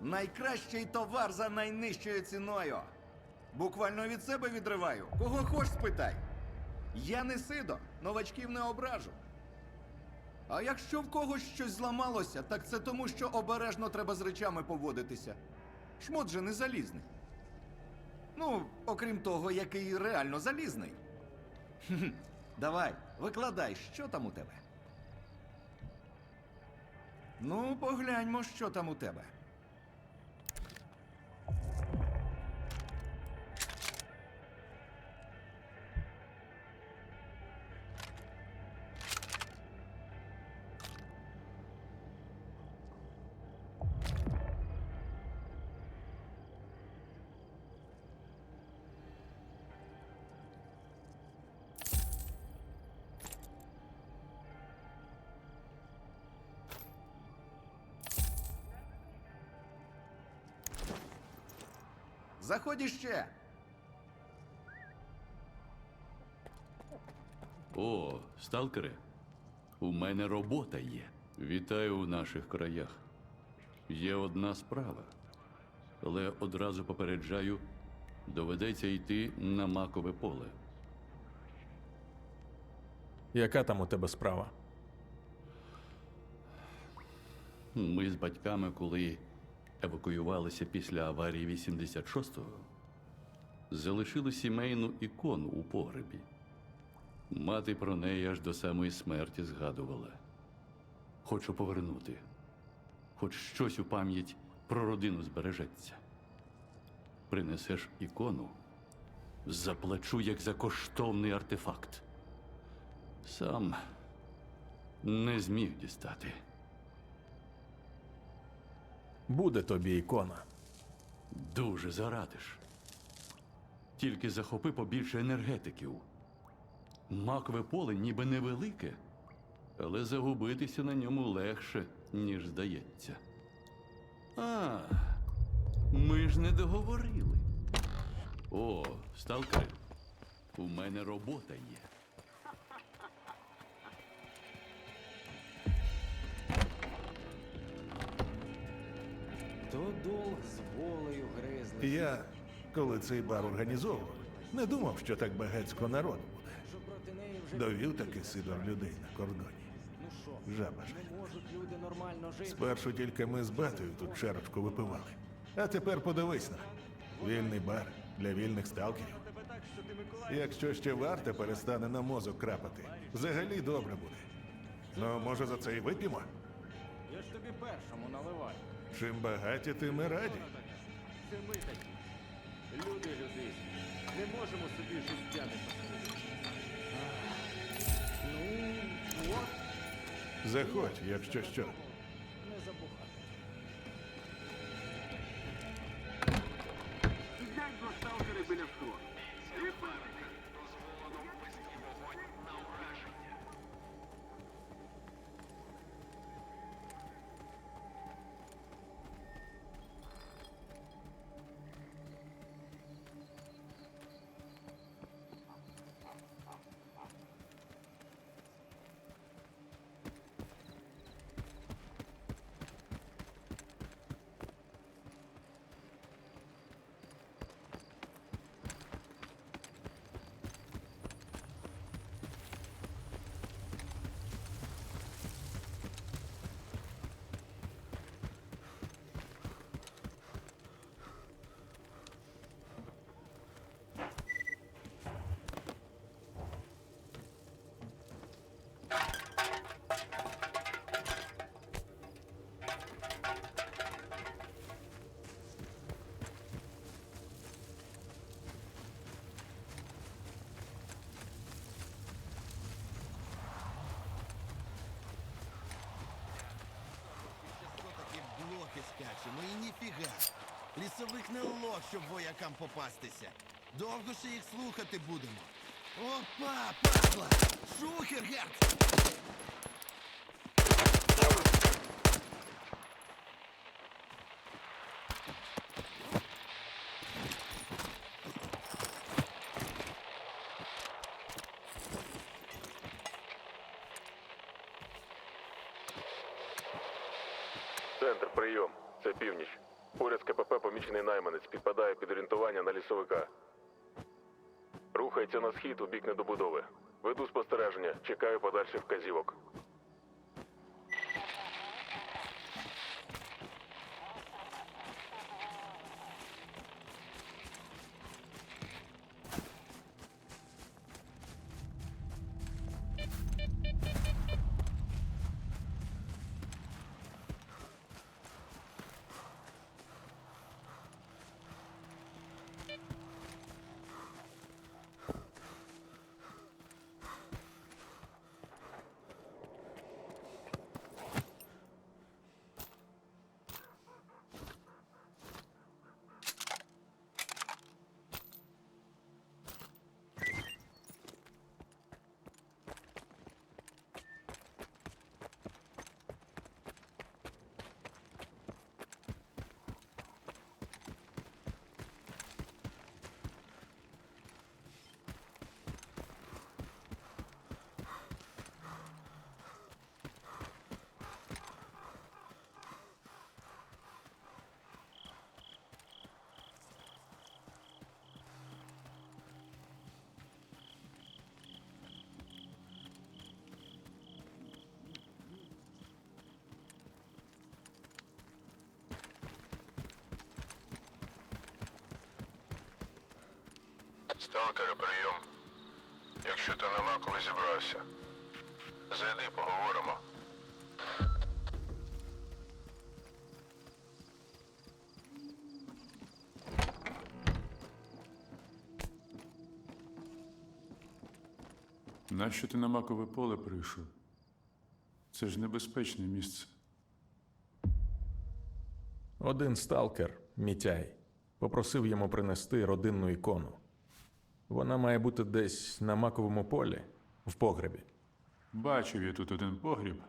Найкращий товар за найнижчою ціною. Буквально від себе відриваю. Кого хоч спитай. Я не сидо, новачків не ображу. А якщо в когось щось зламалося, так це тому, що обережно треба з речами поводитися. Шмот же не залізний. Ну, окрім того, який реально залізний. Давай, викладай, що там у тебе. Ну, погляньмо, що там у тебе. Заходь іще. О, сталкери, у мене робота є. Вітаю у наших краях. Є одна справа, але одразу попереджаю, доведеться йти на макове поле. Яка там у тебе справа? Ми з батьками, коли евакуювалися після аварії 86-го, залишили сімейну ікону у погребі. Мати про неї аж до самої смерті згадувала. Хочу повернути. Хоч щось у пам'ять про родину збережеться. Принесеш ікону, заплачу як за коштовний артефакт. Сам не зміг дістати. Буде тобі ікона. Дуже зарадиш. Тільки захопи побільше енергетиків. Макове поле ніби невелике, але загубитися на ньому легше, ніж здається. А, ми ж не договорили. О, сталкери, у мене робота є. То долг з волею гризли. Я, коли цей бар організовував, не думав, що так багацько народу буде. Довів таки Сидор людей на кордоні. ну Жаба ж. можуть люди нормально жити. Спершу тільки ми з батою тут чарочку випивали. А тепер подивись на. Вільний бар для вільних сталкерів. Якщо ще варта перестане на мозок крапати, взагалі добре буде. Ну, може, за це і вип'ємо? Я ж тобі першому наливаю. Чим багаті, тим і раді. Це ми такі. Люди люди. Не можемо собі життя не посадити. Ну, от, Заходь, якщо що. Блоки скаче, ну і ніфіга. Лісових не лох, щоб воякам попастися. Довго ще їх слухати будемо. Опа, падла! Шухергерц! Центр, прийом. Це північ. Поряд з КПП помічений найманець підпадає під орієнтування на лісовика. Рухається на схід у бік недобудови. Веду спостереження, чекаю подальших вказівок. Сталкери, прийом. Якщо ти нема коли зібрався, зайди, поговоримо. Нащо ти на макове поле прийшов? Це ж небезпечне місце. Один сталкер, Мітяй, попросив йому принести родинну ікону. Вона має бути десь на маковому полі, в погребі. Бачив я тут один погріб.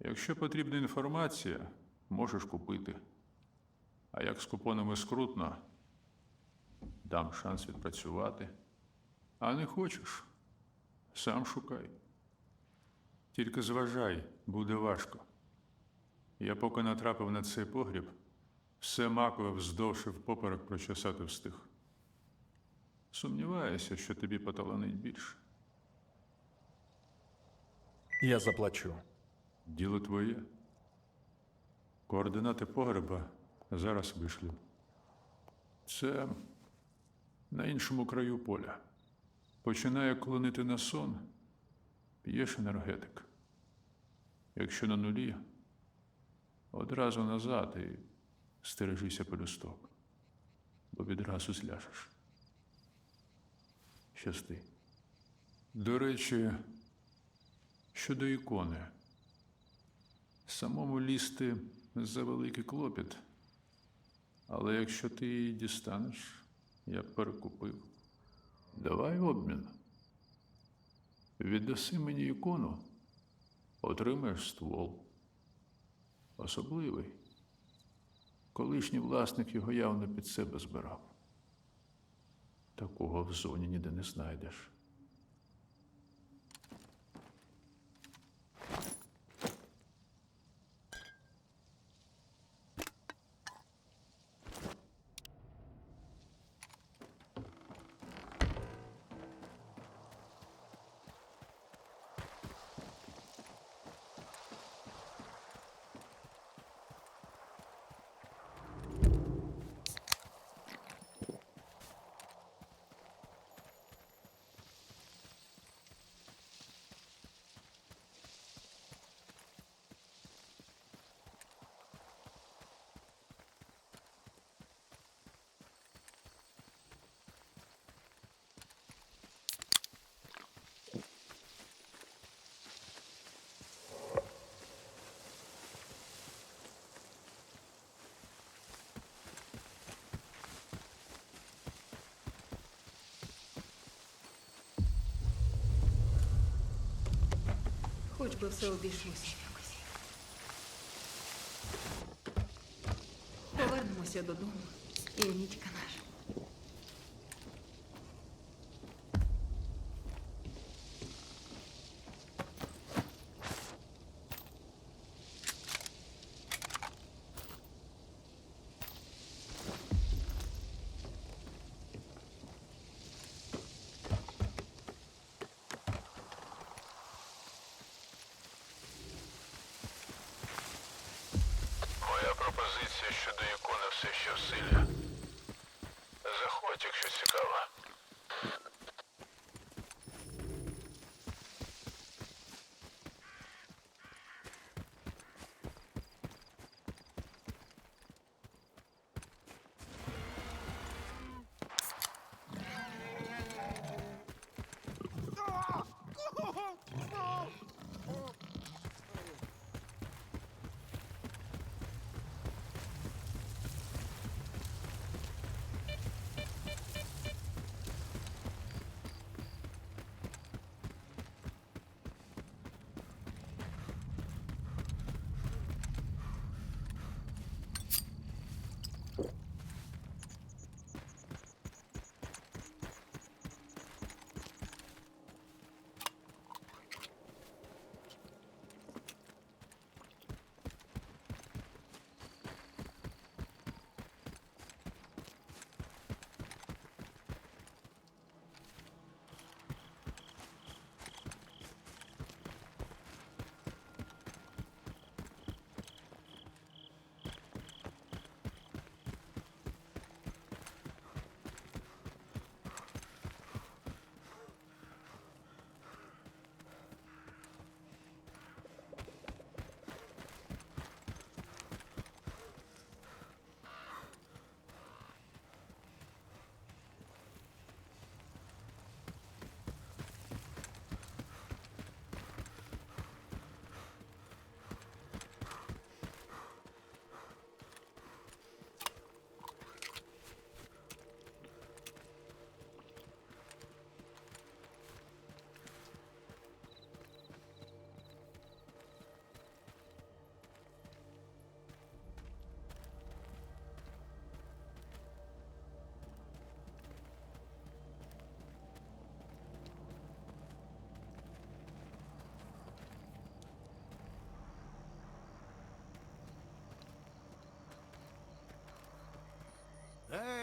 Якщо потрібна інформація, можеш купити. А як з купонами скрутно, дам шанс відпрацювати. А не хочеш, сам шукай. Тільки зважай, буде важко. Я поки натрапив на цей погріб, все макове вздовж і впоперек прочесати встиг. Сумніваюся, що тобі поталанить більше. Я заплачу. Діло твоє. Координати погреба зараз вишлю. Це на іншому краю поля. Починає клонити на сон, п'єш енергетик. Якщо на нулі, одразу назад і стережися пелюсток, бо відразу зляжеш. Щасти. До речі, щодо ікони. Самому лізти за великий клопіт. Але якщо ти її дістанеш, я перекупив. Давай обмін. Віддаси мені ікону, отримаєш ствол. Особливий. Колишній власник його явно під себе збирав. Такого в зоні ніде не знайдеш. Хоч би все обійшлося. Повернемося додому. І нічка наша. Я в силі. Заходь, якщо цікаво.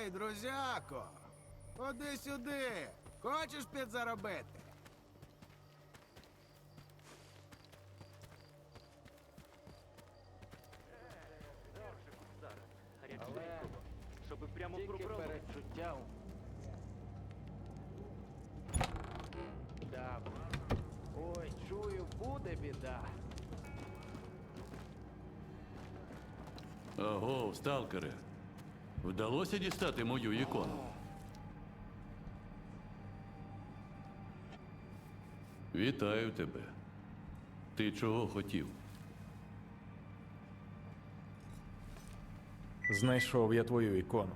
Ей, друзяко! Ходи сюди! Хочеш підзаробити? Але Щоби прямо пробрало. Да. Ой, чую, буде біда. Аго, сталкере. Вдалося дістати мою ікону. Вітаю тебе. Ти чого хотів? Знайшов я твою ікону.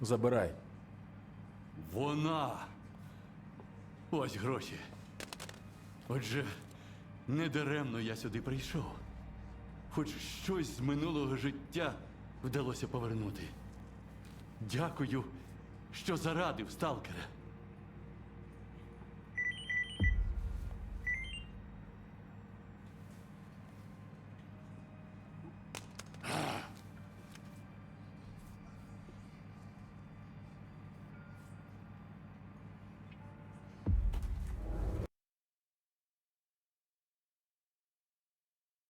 Забирай. Вона. Ось гроші. Отже, недаремно я сюди прийшов. Хоч щось з минулого життя вдалося повернути. Дякую, що зарадив, сталкере.